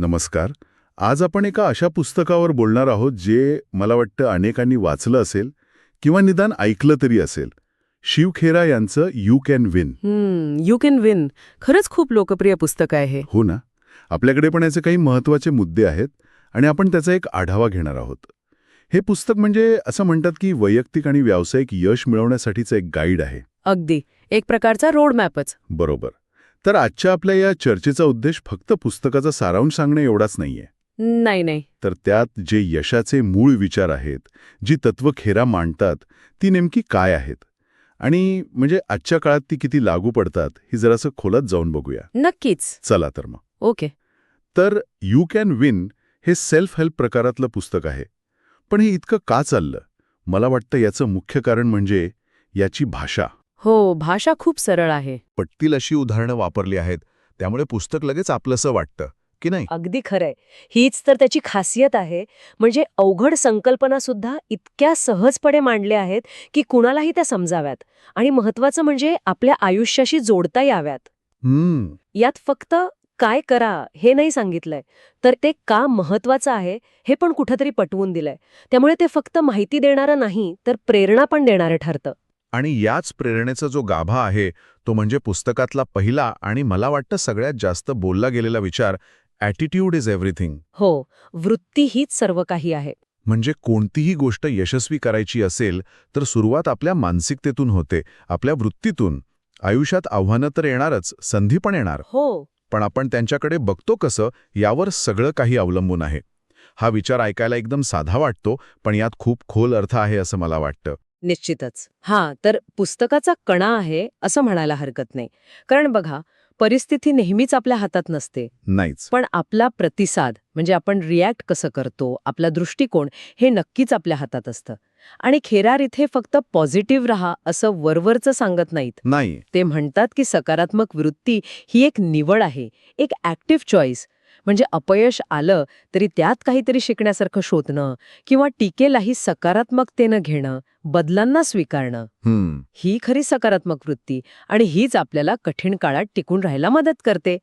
नमस्कार. आज आपण एका अशा पुस्तकावर बोलणार आहोत जे मला वाटतं अनेकांनी वाचलं असेल किंवा निदान ऐकलं तरी असेल. शिव खेरा यांचं you can win you can win खरंच खूप लोकप्रिय पुस्तक आहे. हे हो ना? आपल्याकडे पण याचे काही महत्त्वाचे मुद्दे आहेत आणि आपण त्याचा एक आढावा घेणार आहोत. हे पुस्तक म्हणजे असं म्हणतात की वैयक्तिक आणि व्यावसायिक यश मिळवण्यासाठीचं एक गाईड आहे. अगदी. एक प्रकारचा रोड मॅपच बरोबर. तर आजच्या आपल्या या चर्चेचा उद्देश फक्त पुस्तकाचा सारांश सांगणे एवढाच नाहीये. नाही नाही. तर त्यात जे यशाचे मूळ विचार आहेत जी तत्व खेरा मांडतात ती नेमकी काय आहेत? आणि म्हणजे आजच्या काळात ती किती लागू पडतात ही जरासं खोलात जाऊन बघूया. नक्कीच. चला तर मग. ओके. तर यू कॅन विन हे सेल्फ हेल्प प्रकारातलं पुस्तक आहे. पण हे इतकं का चाललं? मला वाटतं याचं मुख्य कारण म्हणजे याची भाषा. हो भाषा खूप सरळ आहे. पटतील अशी उदाहरणं वापरली आहेत. त्यामुळे पुस्तक लगेच आपलंसं वाटतं की नाही? अगदी खरंय. हीच तर त्याची खासियत आहे. म्हणजे अवघड संकल्पना सुद्धा इतक्या सहजपणे मांडल्या आहेत की कुणालाही त्या समजाव्यात. आणि महत्वाचं म्हणजे आपल्या आयुष्याशी जोडता याव्यात. हम्म. यात फक्त काय करा हे नाही सांगितलंय. तर ते का महत्वाचं आहे हे पण कुठंतरी पटवून दिलंय. त्यामुळे ते फक्त माहिती देणारं नाही तर प्रेरणा पण देणारं ठरतं. आणि याच प्रेरणेचा जो गाभा आहे तो म्हणजे पुस्तकातला पहिला आणि मला वाटतं सगळ्यात जास्त बोलला गेलेला विचार ॲटिट्यूड इज एव्हरीथिंग हो वृत्ती हीच सर्व काही आहे. म्हणजे कोणतीही गोष्ट यशस्वी करायची असेल तर सुरुवात आपल्या मानसिकतेतून होते आपल्या वृत्तीतून. आयुष्यात आव्हानं तर येणारच संधी पण येणार. हो. पण आपण त्यांच्याकडे बघतो कसं यावर सगळं काही अवलंबून आहे. हा विचार ऐकायला एकदम साधा वाटतो पण यात खूप खोल अर्थ आहे असं मला वाटतं. निश्चितच. हां तर पुस्तकाचा कणा आहे असं म्हणायला हरकत नाही. कारण बघा परिस्थिती नेहमीच आपल्या हातात नसते. नाहीच. पण आपला प्रतिसाद म्हणजे आपण रिॲक्ट कसं करतो आपला दृष्टिकोन हे नक्कीच आपल्या हातात असतं. आणि खेरार इथे फक्त पॉझिटिव्ह राहा असं वरवरचं सांगत नाहीत. नाही. ते म्हणतात की सकारात्मक वृत्ती ही एक निवड आहे एक ॲक्टिव्ह चॉईस. म्हणजे अपयश आलं तरी त्यात काहीतरी शिकण्यासारखं शोधणं किंवा टीकेलाही सकारात्मकतेनं घेणं बदलांना स्वीकारणं. ही खरी सकारात्मक वृत्ती आणि हीच आपल्याला कठीण काळात टिकून राहायला मदत करते.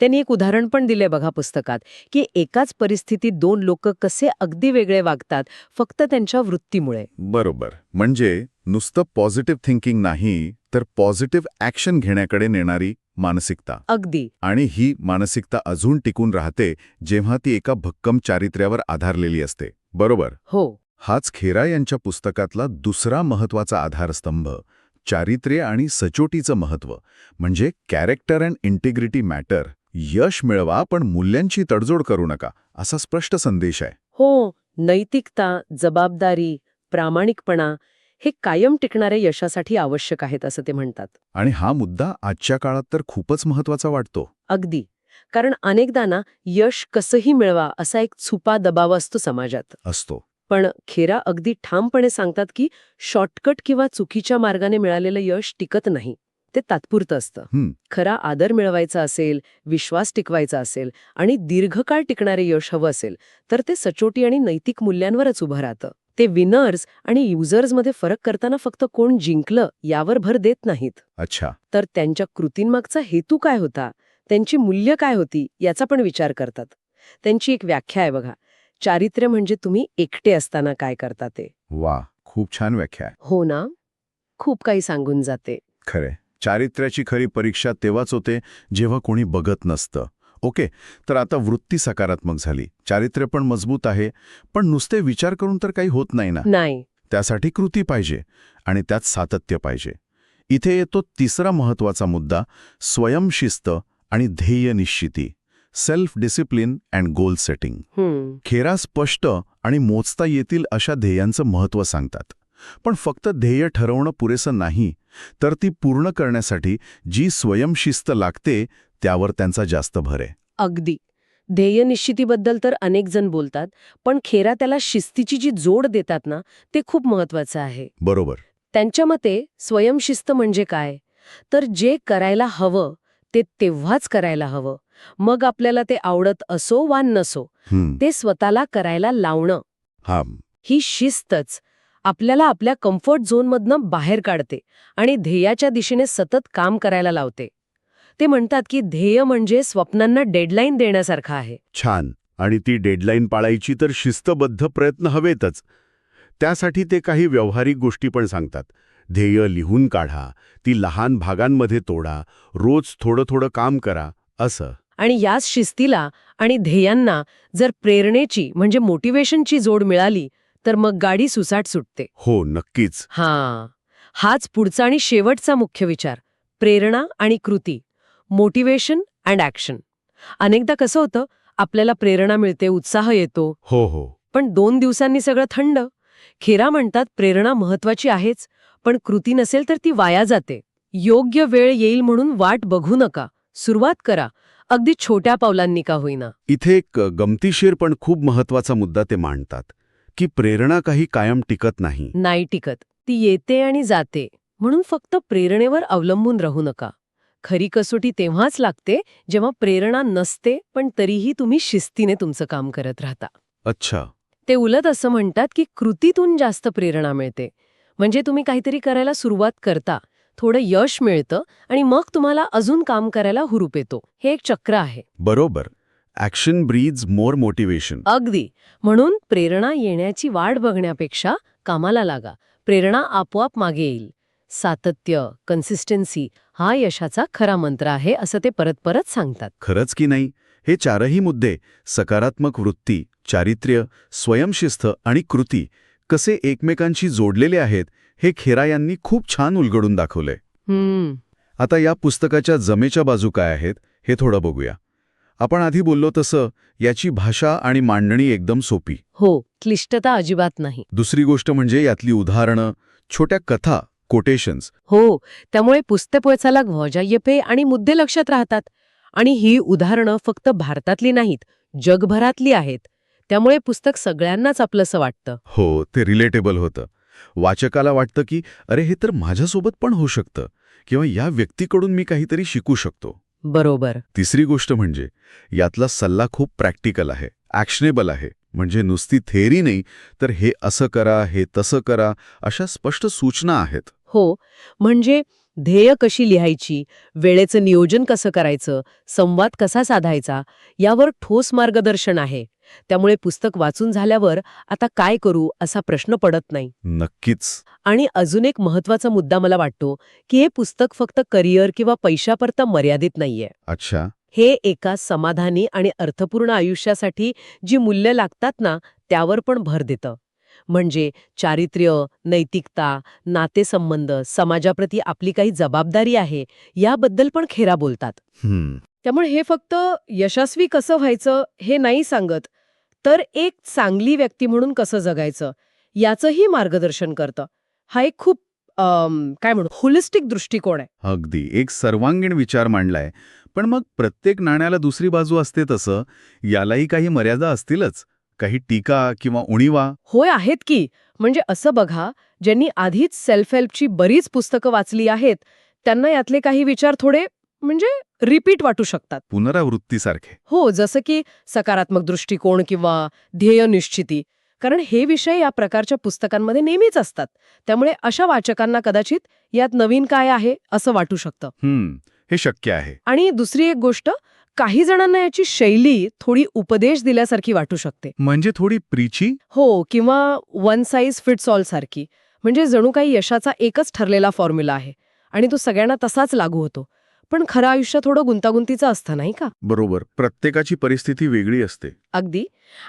त्यांनी एक उदाहरण पण दिले बघा पुस्तकात की एकाच परिस्थितीत दोन लोक कसे अगदी वेगळे वागतात फक्त त्यांच्या वृत्तीमुळे. बरोबर. म्हणजे नुसतं पॉझिटिव्ह थिंकिंग नाही तर पॉझिटिव्ह ॲक्शन घेण्याकडे नेणारी मानसिकता. अगदी. आणि ही मानसिकता अजून टिकून राहते जेव्हा ती एका भक्कम चारित्र्यावर आधारलेली असते. बरोबर? हो. हाच खेरा यांच्या पुस्तकातला दुसरा महत्त्वाचा आधारस्तंभ चारित्र्य आणि सचोटीचं महत्त्व म्हणजे कॅरेक्टर अँड इंटिग्रिटी मॅटर. यश मिळवा पण मूल्यांची तडजोड करू नका असा स्पष्ट संदेश आहे. हो नैतिकता जबाबदारी प्रामाणिकपणा हे कायम टिकणाऱ्या यशासाठी आवश्यक आहेत असं ते म्हणतात. आणि हा मुद्दा आजच्या काळात तर खूपच महत्त्वाचा वाटतो. अगदी. कारण अनेकदा ना यश कसंही मिळवा असा एक छुपा दबाव असतो समाजात. असतो. पण खेरा अगदी ठामपणे सांगतात की शॉर्टकट किंवा चुकीच्या मार्गाने मिळालेलं यश टिकत नाही. ते तात्पुरतं असतं. खरा आदर मिळवायचा असेल विश्वास टिकवायचा असेल आणि दीर्घकाळ टिकणारे यश हवं असेल तर ते सचोटी आणि नैतिक मूल्यांवरच उभं राहतं. ते विनर्स आणि युजर्समध्ये फरक करताना फक्त कोण जिंकलं यावर भर देत नाहीत. अच्छा. तर त्यांच्या कृतींमागचा हेतू काय होता? त्यांची मूल्य काय होती? याचा पण विचार करतात. त्यांची एक व्याख्या आहे बघा. चारित्र्य म्हणजे तुम्ही एकटे असताना काय करता ते. वा खूप छान व्याख्या आहे. हो ना? खूप काही सांगून जाते. खरे चारित्र्याची खरी परीक्षा तेव्हाच होते जेव्हा कोणी बघत नसतं. ओके तर आता वृत्ती सकारात्मक झाली. चारित्र्य पण मजबूत आहे पण नुसते विचार करून तर काही होत नाही ना? नाही. त्यासाठी कृती पाहिजे आणि त्यात सातत्य पाहिजे. इथे येतो तिसरा महत्त्वाचा मुद्दा स्वयंशिस्त आणि ध्येय निश्चिती. Self discipline and goal setting Khera स्पष्ट आणि मोजता येतील अशा ध्येयांचं महत्त्व सांगतात. पण फक्त ध्येय ठरवणं पुरेसं नाही तर ती पूर्ण करण्यासाठी जी स्वयंशिस्त लागते त्यावर त्यांचा जास्त भर आहे. अगदी. ध्येय निश्चितीबद्दल तर अनेक जण बोलतात पण खेरा त्याला शिस्तीची जी जोड देतात ना ते खूप महत्वाचं आहे. बरोबर. त्यांच्या मते स्वयंशिस्त म्हणजे काय? तर जे करायला हवं ते तेव्हाच करायला हवं. मग आपल्याला ते आवडत असो वा नसो ते स्वतःला करायला लावणं. हा. ही शिस्तच आपल्याला आपल्या कम्फर्ट झोनमधनं बाहेर काढते आणि ध्येयाच्या दिशेने सतत काम करायला लावते. ते म्हणतात की ध्येय म्हणजे स्वप्नांना डेडलाईन देण्यासारखं आहे. छान. आणि ती डेडलाईन पाळायची तर शिस्तबद्ध प्रयत्न हवेतच. त्यासाठी ते काही व्यावहारिक गोष्टी पण सांगतात. ध्येय लिहून काढा ती लहान भागांमध्ये तोडा रोज थोडं थोडं काम करा असं. आणि याच शिस्तीला आणि ध्येयांना जर प्रेरणेची म्हणजे मोटिवेशनची जोड मिळाली तर मग गाडी सुसाट सुटते. हो नक्कीच. हां. हाच पुढचा आणि शेवटचा मुख्य विचार. प्रेरणा आणि कृती. Motivation and action. अनेकदा कसं होतं आपल्याला प्रेरणा मिळते उत्साह येतो. हो हो. पण दोन दिवसांनी सगळं थंड. खेरा म्हणतात प्रेरणा महत्वाची आहेच पण कृती नसेल तर ती वाया जाते. योग्य वेळ येईल म्हणून वाट बघू नका. सुरुवात करा. अगदी छोट्या पावलांनी का होईना. इथे एक गमतीशीर पण खूप महत्त्वाचा मुद्दा ते मांडतात की प्रेरणा काही कायम टिकत नाही. नाही टिकत. ती येते आणि जाते. म्हणून फक्त प्रेरणेवर अवलंबून राहू नका. खरी कसोटी तेव्हाच लागते जेव्हा प्रेरणा नसते पण तरीही तुम्ही शिस्तीने तुमचं काम करत राहता. अच्छा. ते उलट असं म्हणतात की कृतीतून जास्त प्रेरणा मिळते. म्हणजे तुम्ही काहीतरी करायला सुरुवात करता थोडं यश मिळतं आणि मग तुम्हाला अजून काम करायला हुरूप येतो. हे एक चक्र आहे. बरोबर. ॲक्शन ब्रीज मोर मोटिवेशन अगदी. म्हणून प्रेरणा येण्याची वाट बघण्यापेक्षा कामाला लागा. प्रेरणा आपोआप मागे येईल. सातत्य कन्सिस्टन्सी हा यशाचा खरा मंत्र आहे असं ते परत परत सांगतात. खरंच की नाही? हे चारही मुद्दे सकारात्मक वृत्ती चारित्र्य स्वयंशिस्त आणि कृती कसे एकमेकांशी जोडलेले आहेत हे खेरा यांनी खूप छान उलगडून दाखवलंय. हम्म. आता या पुस्तकाच्या जमेच्या बाजू काय आहेत हे थोडं बघूया. आपण आधी बोललो तसं याची भाषा आणि मांडणी एकदम सोपी. हो क्लिष्टता अजिबात नाही. दुसरी गोष्ट म्हणजे यातली उदाहरणं छोट्या कथा कोटेशन्स हो त्यामुळे पुस्तक वाचायला घोजायपे आणि मुद्दे लक्षात राहतात. आणि ही उदाहरणं फक्त भारतातली नाहीत जगभरातली आहेत. त्यामुळे पुस्तक सगळ्यांनाच आपलंसं वाटतं. हो ते रिलेटेबल होतं. वाचकाला वाटतं की अरे हे तर माझ्यासोबत पण होऊ शकतं. किंवा या व्यक्तीकडून मी काहीतरी शिकू शकतो. बरोबर. तिसरी गोष्ट म्हणजे यातला सल्ला खूप प्रॅक्टिकल आहे ॲक्शनेबल आहे. म्हणजे नुसती थेअरी नाही तर हे असं करा हे तसं करा अशा स्पष्ट सूचना आहेत. हो म्हणजे ध्येय कशी लिहायची वेळेचं नियोजन कसं करायचं संवाद कसा साधायचा यावर ठोस मार्गदर्शन आहे. त्यामुळे पुस्तक वाचून झाल्यावर आता काय करू असा प्रश्न पडत नाही. नक्कीच. आणि अजून एक महत्त्वाचा मुद्दा मला वाटतो की हे पुस्तक फक्त करिअर किंवा पैशापुरतं मर्यादित नाहीये. अच्छा. हे एका समाधानी आणि अर्थपूर्ण आयुष्यासाठी जी मूल्य लागतात ना त्यावर पण भर देतं. म्हणजे चारित्र्य नैतिकता नातेसंबंध समाजाप्रती आपली काही जबाबदारी आहे याबद्दल पण खेरा बोलतात. त्यामुळे हे फक्त यशस्वी कसं व्हायचं हे नाही सांगत तर एक चांगली व्यक्ती म्हणून कसं जगायचं याचंही मार्गदर्शन करतं. हा एक खूप काय म्हणू होलिस्टिक दृष्टिकोन आहे. अगदी. एक सर्वांगीण विचार मांडलाय पण मग प्रत्येक नाण्याला दुसरी बाजू असते तसं यालाही काही मर्यादा असतीलच. काही टीका किंवा उणीवा? होय आहेत की. म्हणजे असं बघा ज्यांनी आधीच सेल्फ हेल्पची बरीच पुस्तकं वाचली आहेत त्यांना यातले काही विचार थोडे म्हणजे रिपीट वाटू शकतात. पुनरावृत्तीसारखे. हो जसं की सकारात्मक दृष्टिकोन किंवा ध्येय निश्चिती. कारण हे विषय या प्रकारच्या पुस्तकांमध्ये नेहमीच असतात. त्यामुळे अशा वाचकांना कदाचित यात नवीन काय आहे असं वाटू शकतं. हे शक्य आहे. आणि दुसरी एक गोष्ट काही जणांना याची शैली थोडी उपदेश दिल्यासारखी वाटू शकते. म्हणजे थोडी प्रीची? हो किंवा वन साईज फिट्स ऑल सारखी. म्हणजे जणू काही यशाचा एकच ठरलेला फॉर्म्युला आहे आणि तो सगळ्यांना तसाच लागू होतो. पण खरं आयुष्य थोडं गुंतागुंतीचं असतं नाही का? बरोबर. प्रत्येकाची परिस्थिती वेगळी असते. अगदी.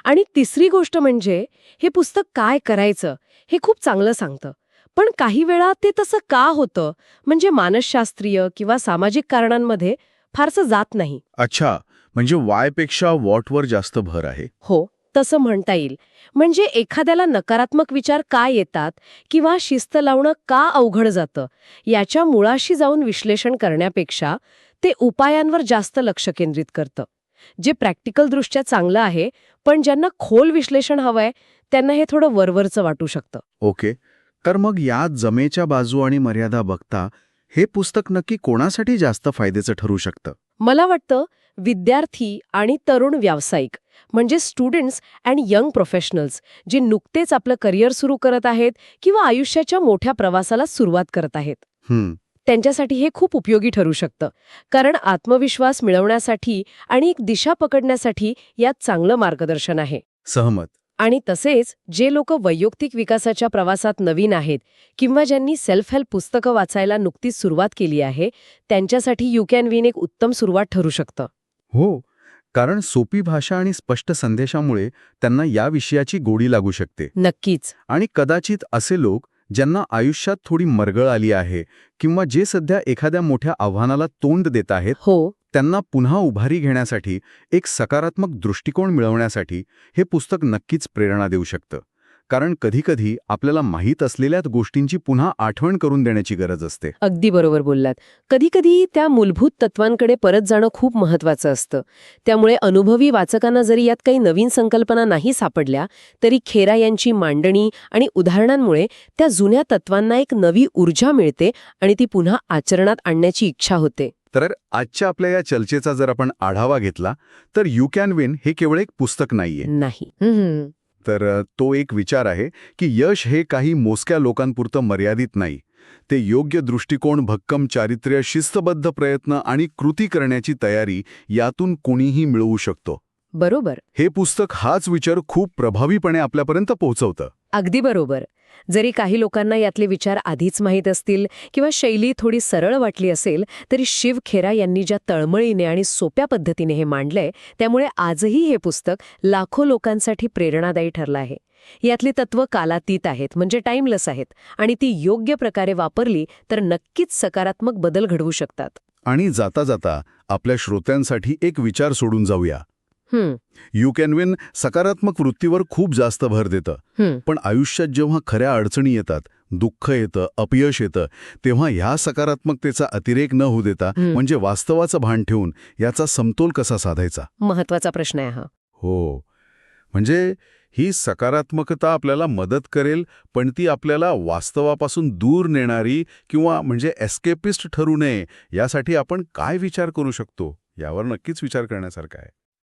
आणि तिसरी गोष्ट म्हणजे हे पुस्तक काय करायचं हे खूप चांगलं सांगतं. पण काही वेळा ते तसं का होतं म्हणजे मानसशास्त्रीय किंवा सामाजिक कारणांमध्ये फारसं जात नाही. अच्छा म्हणजे वायपेक्षा वॉटवर जास्त भर आहे? हो तसं म्हणता येईल. म्हणजे एखाद्याला नकारात्मक विचार का येतात किंवा शिस्त लावणं का अवघड जातं याच्या मुळाशी जाऊन विश्लेषण करण्यापेक्षा ते उपायांवर जास्त लक्ष केंद्रित करतं. जे प्रॅक्टिकलदृष्ट्या चांगलं आहे पण ज्यांना खोल विश्लेषण हवंय त्यांना हे थोडं वरवरचं वाटू शकतं. ओके तर मग या जमेच्या बाजू आणि मर्यादा बघता हे पुस्तक नक्की कोणासाठी जास्त फायद्याचं ठरू शकतं? मला वाटतं विद्यार्थी आणि तरुण व्यावसायिक म्हणजे स्टुडंट्स अँड यंग प्रोफेशनल्स जे नुकतेच आपलं करिअर सुरू करत आहेत किंवा आयुष्याच्या मोठ्या प्रवासाला सुरुवात करत आहेत. त्यांच्यासाठी हे खूप उपयोगी ठरू शकतं. कारण आत्मविश्वास मिळवण्यासाठी आणि एक दिशा पकडण्यासाठी यात चांगलं मार्गदर्शन आहे. सहमत. आणि तसेच जे लोक वैयक्तिक विकासाच्या प्रवासात नवीन आहेत किंवा ज्यांनी सेल्फ हेल्प पुस्तकं वाचायला नुकतीच सुरुवात केली आहे त्यांच्यासाठी यू कॅन विन एक उत्तम सुरुवात ठरू शकतं. हो कारण सोपी भाषा आणि स्पष्ट संदेशामुळे त्यांना या विषयाची गोडी लागू शकते. नक्कीच. आणि कदाचित असे लोक ज्यांना आयुष्यात थोडी मरगळ आली आहे किंवा जे सध्या एखाद्या मोठ्या आव्हानाला तोंड देत आहेत हो. त्यांना पुन्हा उभारी घेण्यासाठी एक सकारात्मक दृष्टिकोन मिळवण्यासाठी हे पुस्तक नक्कीच प्रेरणा देऊ शकतं. कारण कधीकधी आपल्याला माहीत असलेल्या गोष्टींची पुन्हा आठवण करून देण्याची गरज असते. अगदी बरोबर बोललात. कधीकधी त्या मूलभूत तत्वांकडे परत जाणं खूप महत्वाचं असतं. त्यामुळे अनुभवी वाचकांना जरी यात काही नवीन संकल्पना नाही सापडल्या तरी खेरा यांची मांडणी आणि उदाहरणांमुळे त्या जुन्या तत्वांना एक नवी ऊर्जा मिळते आणि ती पुन्हा आचरणात आणण्याची इच्छा होते. तर आजच्या आपल्या या चर्चेचा जर आपण आढावा घेतला तर यू कॅन विन हे केवळ एक पुस्तक नाहीये. नाही. तर तो एक विचार आहे की यश हे काही मोजक्या लोकांपुरतं मर्यादित नाही. ते योग्य दृष्टिकोन भक्कम चारित्र्य शिस्तबद्ध प्रयत्न आणि कृती करण्याची तयारी यातून कोणीही मिळवू शकतो. बरोबर. हे पुस्तक हाच विचार खूप प्रभावीपणे आपल्यापर्यंत पोहोचवतं. अगदी बरोबर. जरी काही लोकांना यातले विचार आधीच माहीत असतील किंवा शैली थोडी सरळ वाटली असेल तरी शिव खेरा यांनी ज्या तळमळीने आणि सोप्या पद्धतीने हे मांडलंय त्यामुळे आजही हे पुस्तक लाखो लोकांसाठी प्रेरणादायी ठरलं आहे. यातली तत्व कालातीत आहेत म्हणजे टाइमलेस आहेत आणि ती योग्य प्रकारे वापरली तर नक्कीच सकारात्मक बदल घडवू शकतात. आणि जाता जाता आपल्या श्रोत्यांसाठी एक विचार सोडून जाऊया. यू कॅन विन सकारात्मक वृत्तीवर खूप जास्त भर देतं. पण आयुष्यात जेव्हा खऱ्या अडचणी येतात दुःख येतं अपयश येतं तेव्हा ह्या सकारात्मकतेचा अतिरेक न होऊ देता. म्हणजे वास्तवाचं भान ठेवून याचा समतोल कसा साधायचा? महत्त्वाचा प्रश्न आहे हा. हो. म्हणजे ही सकारात्मकता आपल्याला मदत करेल पण ती आपल्याला वास्तवापासून दूर नेणारी किंवा म्हणजे एस्केपिस्ट ठरू नये यासाठी आपण काय विचार करू शकतो? यावर नक्कीच विचार करण्यासारखा आहे.